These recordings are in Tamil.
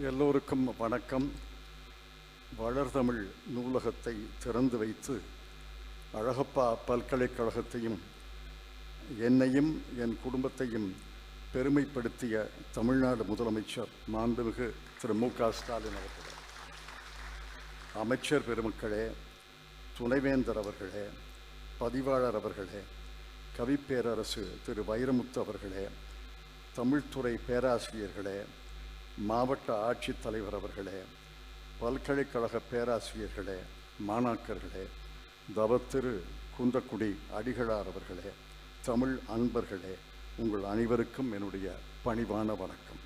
எல்லோருக்கும் வணக்கம். வளர்தமிழ் நூலகத்தை திறந்து வைத்து அழகப்பா பல்கலைக்கழகத்தையும் என்னையும் என் குடும்பத்தையும் பெருமைப்படுத்திய தமிழ்நாடு முதலமைச்சர் மாண்புமிகு திரு மு க ஸ்டாலின் அவர்களே அமைச்சர் பெருமக்களே துணைவேந்தர் அவர்களே பதிவாளர் அவர்களே கவிப்பேரரசு திரு வைரமுத்து அவர்களே தமிழ்துறை பேராசிரியர்களே மாவட்ட ஆட்சித்தலைவர் அவர்களே பல்கலைக்கழக பேராசிரியர்களே மாணாக்கர்களே தவத்திரு குந்தக்குடி அடிகளார் அவர்களே தமிழ் அன்பர்களே உங்கள் அனைவருக்கும் என்னுடைய பணிவான வணக்கம்.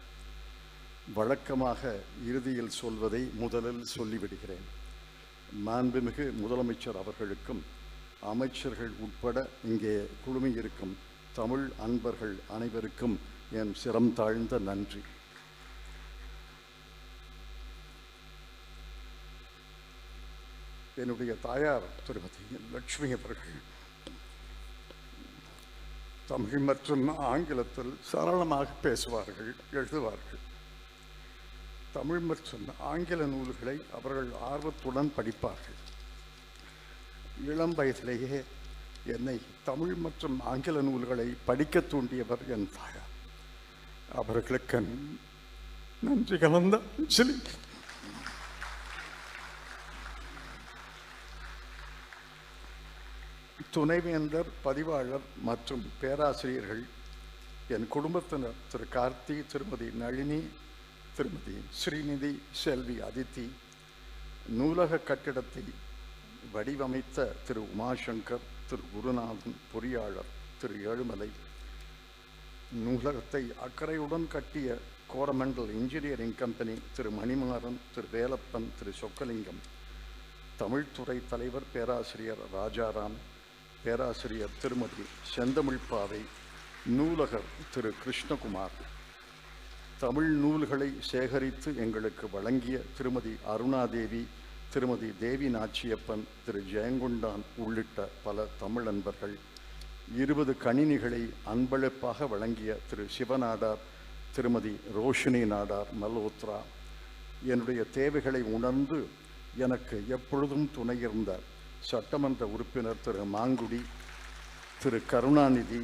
வழக்கமாக இறுதியில் சொல்வதை முதலில் சொல்லிவிடுகிறேன். மாண்புமிகு முதலமைச்சர் அவர்களுக்கும் அமைச்சர்கள் உட்பட இங்கே குழுமியிருக்கும் தமிழ் அன்பர்கள் அனைவருக்கும் என் சிரம் தாழ்ந்த நன்றி. என்னுடைய தாயார் திருமதி லட்சுமி அவர்கள். தமிழ் மற்றும் ஆங்கிலத்தில் சரளமாக பேசுவார்கள் எழுதுவார்கள். தமிழ் மற்றும் ஆங்கில நூல்களை அவர்கள் ஆர்வத்துடன் படிப்பார்கள். இளம் வயதிலேயே என்னை தமிழ் மற்றும் ஆங்கில நூல்களை படிக்க தூண்டியவர் என் தாயார். அவர்களுக்கு நன்றி கலந்த அஞ்சலி துணைவேந்தர் பதிவாளர் மற்றும் பேராசிரியர்கள் என் குடும்பத்தினர் திரு கார்த்தி திருமதி நளினி திருமதி ஸ்ரீநிதி செல்வி அதித்தி நூலக கட்டிடத்தை வடிவமைத்த திரு உமாசங்கர் திரு குருநாதன் பொறியாளர் திரு ஏழுமலை நூலகத்தை அக்கறையுடன் கட்டிய கோரமண்டல் இன்ஜினியரிங் கம்பெனி திரு மணிமாறன் திரு வேலப்பன் திரு சொக்கலிங்கம் தமிழ்துறை தலைவர் பேராசிரியர் ராஜாராம் பேராசிரியர் திருமதி செந்தமிழ்பாவை நூலகர் திரு கிருஷ்ணகுமார். தமிழ் நூல்களை சேகரித்து எங்களுக்கு வழங்கிய திருமதி அருணாதேவி திருமதி தேவி நாச்சியப்பன் திரு ஜெயங்கொண்டான் உள்ளிட்ட பல தமிழ் அன்பர்கள். இருபது கணினிகளை அன்பளிப்பாக வழங்கிய திரு சிவநாடார் திருமதி ரோஷினி நாடார் மல்ஹோத்ரா. என்னுடைய தேவைகளை உணர்ந்து எனக்கு எப்பொழுதும் துணையிருந்த சட்டமன்ற உறுப்பினர் திரு மாங்குடி திரு கருணாநிதி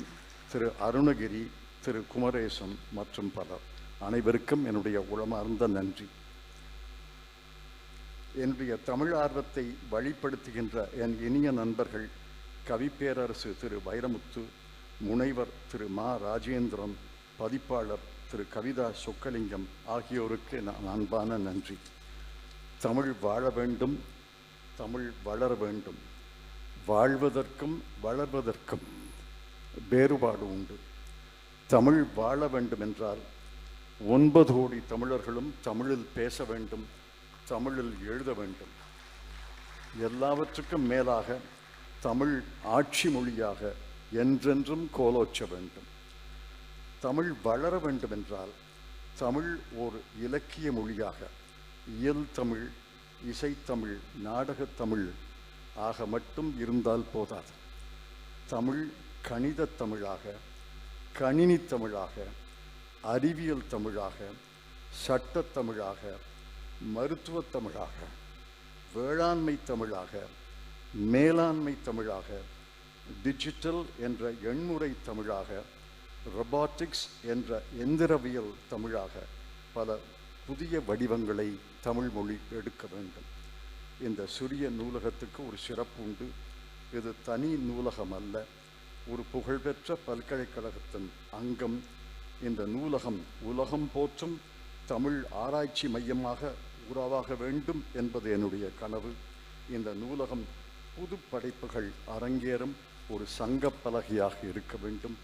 திரு அருணகிரி திரு குமரேசன் மற்றும் பலர். அனைவருக்கும் என்னுடைய உளமார்ந்த நன்றி. என்னுடைய தமிழ் ஆர்வத்தை வழிப்படுத்துகின்ற என் இனிய நண்பர்கள் கவிப்பேரரசு திரு வைரமுத்து முனைவர் திரு மா ராஜேந்திரன் பதிப்பாளர் திரு கவிதா சொக்கலிங்கம் ஆகியோருக்கு நான் அன்பான நன்றி. தமிழ் வாழ வேண்டும் தமிழ் வளர வேண்டும். வாழ்வதற்கும் வளர்வதற்கும் வேறுபாடு உண்டு. தமிழ் வாழ வேண்டும் என்றால் ஒன்பது கோடி தமிழர்களும் தமிழில் பேச வேண்டும் தமிழில் எழுத வேண்டும். எல்லாவற்றுக்கும் மேலாக தமிழ் ஆட்சி மொழியாக என்றென்றும் கோலோச்ச வேண்டும். தமிழ் வளர வேண்டும் என்றால் தமிழ் ஓர் இலக்கிய மொழியாக இயல் தமிழ் இசைத்தமிழ் நாடகத்தமிழ் ஆக மட்டும் இருந்தால் போதாது. தமிழ் கணித தமிழாக கணினி தமிழாக அறிவியல் தமிழாக சட்டத் தமிழாக மருத்துவத் தமிழாக வேளாண்மை தமிழாக மேலாண்மை தமிழாக டிஜிட்டல் என்ற எண்முறை தமிழாக ரொபாட்டிக்ஸ் என்ற எந்திரவியல் தமிழாக பல புதிய வடிவங்களை தமிழ் மொழி எடுக்க வேண்டும். இந்த சிறிய நூலகத்துக்கு ஒரு சிறப்பு உண்டு. இது தனி நூலகம் அல்ல ஒரு புகழ்பெற்ற பல்கலைக்கழகத்தின் அங்கம். இந்த நூலகம் உலகம் போற்றும் தமிழ் ஆராய்ச்சி மையமாக உருவாக வேண்டும் என்பது என்னுடைய கனவு. இந்த நூலகம் புது படைப்புகள் அரங்கேறும் ஒரு சங்கப்பலகையாக இருக்க வேண்டும்.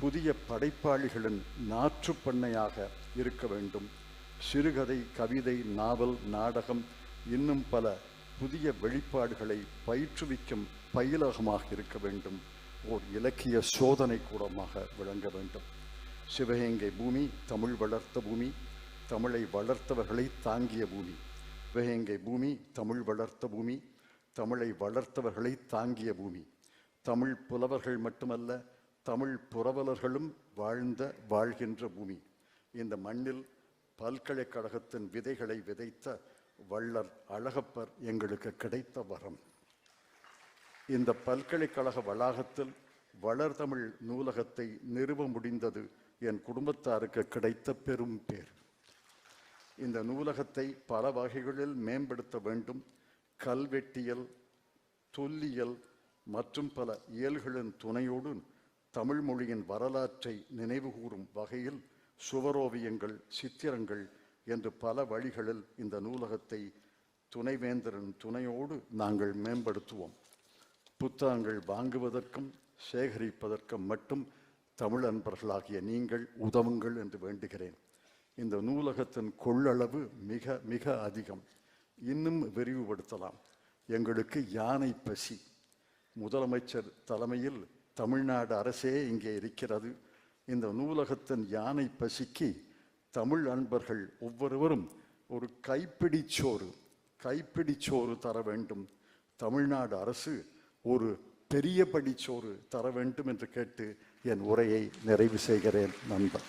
புதிய படைப்பாளிகளின் நாற்றுப்பண்ணையாக இருக்க வேண்டும். சிறுகதை கவிதை நாவல் நாடகம் இன்னும் பல புதிய வெளிப்பாடுகளை பயிற்றுவிக்கும் பயிலகமாக இருக்க வேண்டும். ஓர் இலக்கிய சோதனை கூடமாக விளங்க வேண்டும். சிவகங்கை பூமி தமிழ் வளர்த்த பூமி தமிழை வளர்த்தவர்களை தாங்கிய பூமி. சிவகங்கை பூமி தமிழ் வளர்த்த பூமி தமிழை வளர்த்தவர்களை தாங்கிய பூமி. தமிழ் புலவர்கள் மட்டுமல்ல தமிழ் புரவலர்களும் வாழ்ந்த வாழ்கின்ற பூமி. இந்த மண்ணில் பல்கலைக்கழகத்தின் விதைகளை விதைத்த வள்ளல் அழகப்பர் எங்களுக்கு கிடைத்த வரம். இந்த பல்கலைக்கழக வளாகத்தில் வளர்தமிழ் நூலகத்தை நிறுவ முடிந்தது என் குடும்பத்தாருக்கு கிடைத்த பெரும் பேர். இந்த நூலகத்தை பல வகைகளில் மேம்படுத்த வேண்டும். கல்வெட்டியல் தொல்லியல் மற்றும் பல இயல்களின் துணையோடு தமிழ் மொழியின் வரலாற்றை நினைவுகூரும் வகையில் சுவரோவியங்கள் சித்திரங்கள் என்று பல வழிகளில் இந்த நூலகத்தை துணைவேந்தரின் துணையோடு நாங்கள் மேம்படுத்துவோம். புத்தகங்கள் வாங்குவதற்கும் சேகரிப்பதற்கும் மட்டும் தமிழ் அன்பர்களாகிய நீங்கள் உதவுங்கள் என்று வேண்டுகிறேன். இந்த நூலகத்தின் கொள்ளளவு மிக மிக அதிகம். இன்னும் விரிவுபடுத்தலாம். எங்களுக்கு யானை பசி. முதலமைச்சர் தலைமையில் தமிழ்நாடு அரசே இங்கே இருக்கிறது. இந்த நூலகத்தின் யானை பசிக்கு தமிழ் அன்பர்கள் ஒவ்வொருவரும் ஒரு கைப்பிடிச்சோறு கைப்பிடிச்சோறு தர வேண்டும். தமிழ்நாடு அரசு ஒரு பெரிய படிச்சோறு தர வேண்டும் என்று கேட்டு என் உரையை நிறைவு செய்கிறேன் நண்பர்.